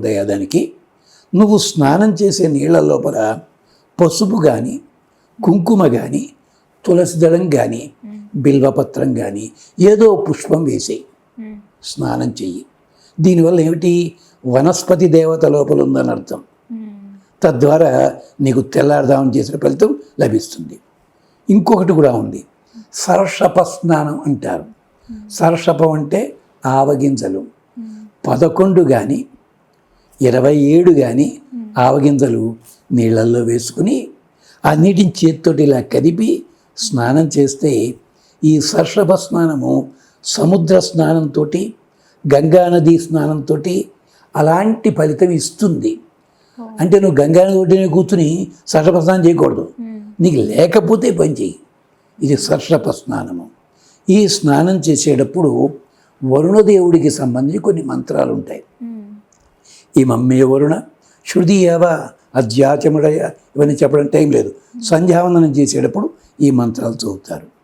ఉందయ్యా దానికి నువ్వు స్నానం చేసే నీళ్ళ లోపల పసుపు కానీ కుంకుమ కానీ తులసి దళం కానీ బిల్వపత్రం కానీ ఏదో పుష్పం వేసేయి. స్నానం చెయ్యి. దీనివల్ల ఏమిటి? వనస్పతి దేవత లోపల ఉందని అర్థం. తద్వారా నీకు తెల్లారుదామని చేసిన ఫలితం లభిస్తుంది. ఇంకొకటి కూడా ఉంది. సర్షప స్నానం అంటారు. సర్షపం అంటే ఆవగింజలు. పదకొండు కానీ ఇరవై ఏడు కానీ ఆవగింజలు నీళ్ళల్లో వేసుకుని ఆ నీటిని చేత్తోటి ఇలా కదిపి స్నానం చేస్తే ఈ సర్షభ స్నానము సముద్ర స్నానంతో గంగానదీ స్నానంతో అలాంటి ఫలితం ఇస్తుంది. అంటే నువ్వు గంగానది ఒడ్డునే కూర్చుని సర్షభ స్నానం చేయకూడదు. నీకు లేకపోతే పని చెయ్యి. ఇది సర్షప స్నానము. ఈ స్నానం చేసేటప్పుడు వరుణదేవుడికి సంబంధించి కొన్ని మంత్రాలు ఉంటాయి. ఈ మమ్మే వరుణ శృతియవ అధ్యాచముడయ ఇవన్నీ చెప్పడం టైం లేదు. సంధ్యావందనం చేసేటప్పుడు ఈ మంత్రాలు చదువుతారు.